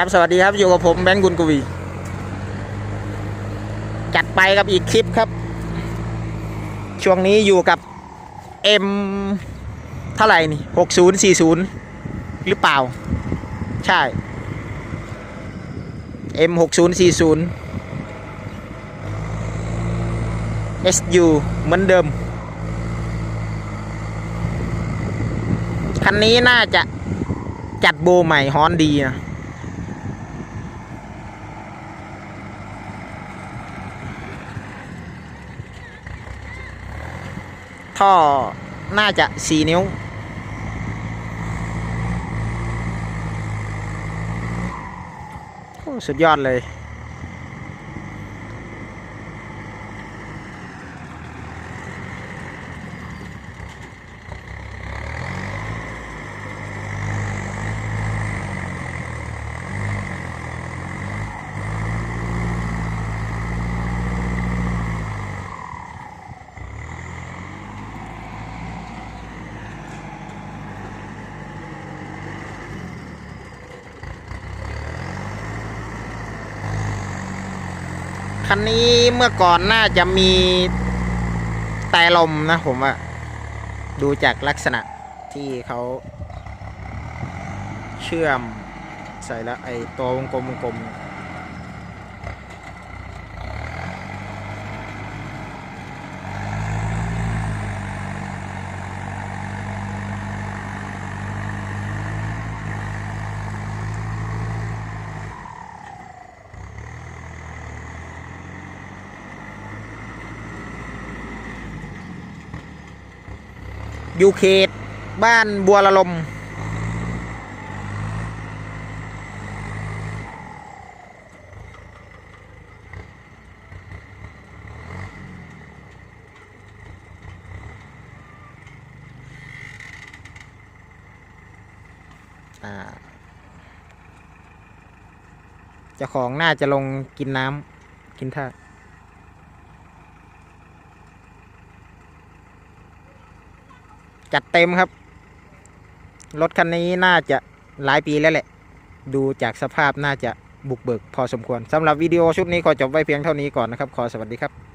ครับสวัสดีครับอยู่กับผมแบงค์กุลกวี จัดไปกับอีกคลิปครับ ช่วงนี้อยู่กับ M เท่าไหร่นี่หกศูนย์สี่ศูนย์หรือเปล่า ใช่ M หกศูนย์สี่ศูนย์ SU เหมือนเดิม คันนี้น่าจะจัดโบใหม่ฮอนดีนะ ท่อน่าจะสี่นิ้ว สุดยอดเลย คันนี้เมื่อก่อนน่าจะมีแต่ลมนะผมว่าดูจากลักษณะที่เขาเชื่อมใส่แล้วไอ้ตัววงกลมวงกลม อยู่เขตบ้านบัวละลม เจ้าของน่าจะลงกินน้ำกินท่า จัดเต็มครับ รถคันนี้น่าจะหลายปีแล้วแหละ ดูจากสภาพน่าจะบุกเบิกพอสมควรสำหรับวิดีโอชุดนี้ขอจบไว้เพียงเท่านี้ก่อนนะครับ ขอสวัสดีครับ